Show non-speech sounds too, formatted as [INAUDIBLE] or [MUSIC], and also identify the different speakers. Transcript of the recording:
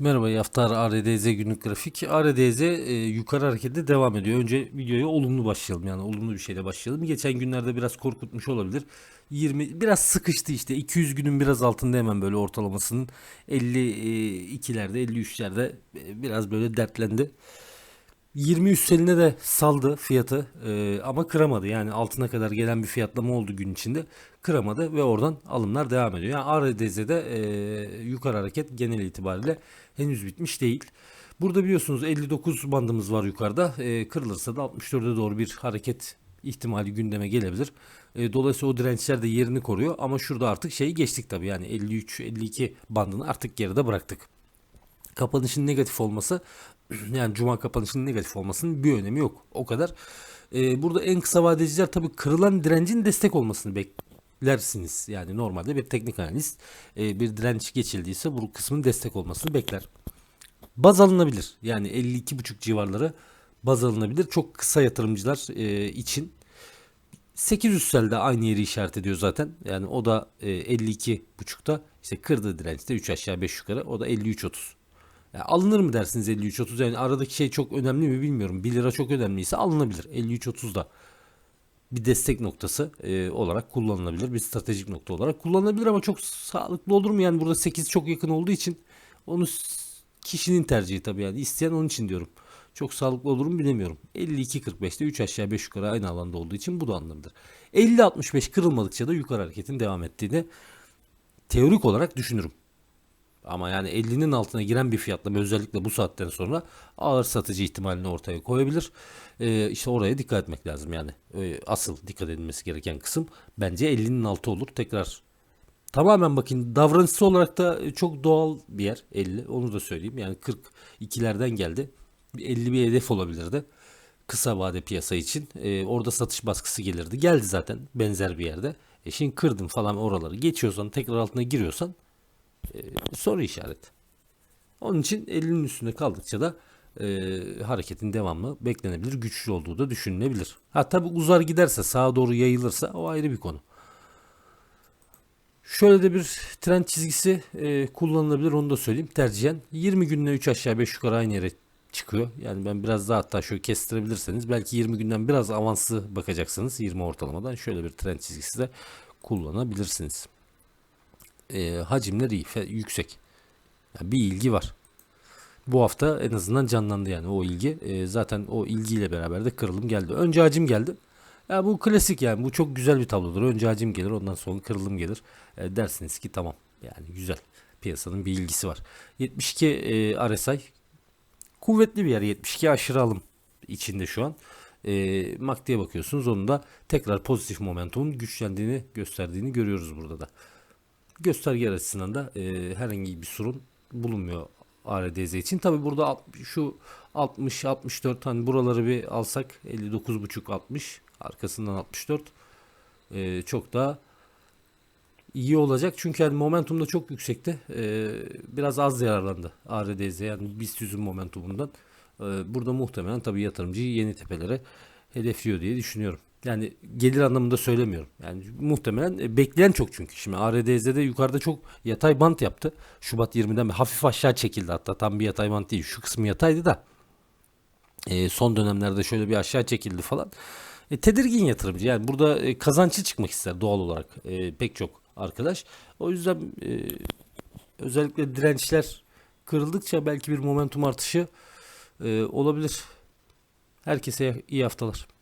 Speaker 1: Merhaba Yaftar ARDZ günlük grafik. ARDZ e, yukarı harekette devam ediyor. Önce videoya olumlu başlayalım yani olumlu bir şeyle başlayalım. Geçen günlerde biraz korkutmuş olabilir. 20 biraz sıkıştı işte 200 günün biraz altında hemen böyle ortalamasının 52'lerde 53'lerde e, biraz böyle dertlendi. 20 üstlerine de saldı fiyatı e, ama kıramadı. Yani altına kadar gelen bir fiyatlama oldu gün içinde. Kıramadı ve oradan alımlar devam ediyor. Yani ARDZ'de e, yukarı hareket genel itibariyle henüz bitmiş değil. Burada biliyorsunuz 59 bandımız var yukarıda. E, kırılırsa da 64'e doğru bir hareket ihtimali gündeme gelebilir. E, dolayısıyla o dirençler de yerini koruyor ama şurada artık şeyi geçtik tabii yani 53-52 bandını artık geride bıraktık kapanışın negatif olması [CLEARS THROAT] yani cuma kapanışının negatif olmasının bir önemi yok. O kadar. Ee, burada en kısa vadeciler tabii kırılan direncin destek olmasını beklersiniz. Yani normalde bir teknik analist e, bir direnç geçildiyse bu kısmın destek olmasını bekler. Baz alınabilir. Yani 52,5 civarları baz alınabilir. Çok kısa yatırımcılar e, için 800 de aynı yeri işaret ediyor zaten. Yani o da e, 52.5'ta işte kırdı dirençte 3 aşağı 5 yukarı. O da 53.30. Yani alınır mı dersiniz 53.30? Yani aradaki şey çok önemli mi bilmiyorum. 1 lira çok önemliyse alınabilir. 53.30 da bir destek noktası e, olarak kullanılabilir. Bir stratejik nokta olarak kullanılabilir ama çok sağlıklı olur mu? Yani burada 8 çok yakın olduğu için onu kişinin tercihi tabii yani. isteyen onun için diyorum. Çok sağlıklı olur mu bilemiyorum. 52.45'te 3 aşağı 5 yukarı aynı alanda olduğu için bu da anlamdır. 50.65 kırılmadıkça da yukarı hareketin devam ettiğini teorik olarak düşünürüm. Ama yani 50'nin altına giren bir fiyatlama özellikle bu saatten sonra ağır satıcı ihtimalini ortaya koyabilir. Ee, işte oraya dikkat etmek lazım yani. Ee, asıl dikkat edilmesi gereken kısım bence 50'nin altı olur. Tekrar tamamen bakın davranışsal olarak da çok doğal bir yer 50 onu da söyleyeyim. Yani 42'lerden geldi. Bir 50 bir hedef olabilirdi. Kısa vade piyasa için. Ee, orada satış baskısı gelirdi. Geldi zaten benzer bir yerde. E şimdi kırdım falan oraları geçiyorsan tekrar altına giriyorsan soru işareti. Onun için elinin üstünde kaldıkça da e, hareketin devamlı beklenebilir, güçlü olduğu da düşünülebilir. Ha tabi uzar giderse, sağa doğru yayılırsa o ayrı bir konu. Şöyle de bir trend çizgisi e, kullanılabilir onu da söyleyeyim. Tercihen 20 günle 3 aşağı 5 yukarı aynı yere çıkıyor. Yani ben biraz daha hatta şöyle kestirebilirseniz belki 20 günden biraz avanslı bakacaksınız 20 ortalamadan şöyle bir trend çizgisi de kullanabilirsiniz e, hacimler iyi, yüksek. Yani bir ilgi var. Bu hafta en azından canlandı yani o ilgi. E, zaten o ilgiyle beraber de kırılım geldi. Önce hacim geldi. Ya bu klasik yani bu çok güzel bir tablodur. Önce hacim gelir ondan sonra kırılım gelir. E, dersiniz ki tamam yani güzel. Piyasanın bir ilgisi var. 72 e, RSI kuvvetli bir yer. 72 aşırı alım içinde şu an. E, MACD'ye bakıyorsunuz onun da tekrar pozitif momentumun güçlendiğini gösterdiğini görüyoruz burada da gösterge açısından da e, herhangi bir sorun bulunmuyor ARDZ için. Tabi burada şu 60 64 hani buraları bir alsak 59.5 60 arkasından 64 e, çok daha iyi olacak. Çünkü yani momentum da çok yüksekti. E, biraz az yararlandı ARDZ yani BIST 100'ün momentumundan. E, burada muhtemelen tabi yatırımcıyı yeni tepelere hedefliyor diye düşünüyorum. Yani gelir anlamında söylemiyorum. Yani muhtemelen e, bekleyen çok çünkü. Şimdi ARDZ'de yukarıda çok yatay bant yaptı. Şubat 20'den beri hafif aşağı çekildi hatta tam bir yatay bant değil. Şu kısmı yataydı da e, son dönemlerde şöyle bir aşağı çekildi falan. E, tedirgin yatırımcı yani burada e, kazançlı çıkmak ister doğal olarak e, pek çok arkadaş. O yüzden e, özellikle dirençler kırıldıkça belki bir momentum artışı e, olabilir. Herkese iyi haftalar.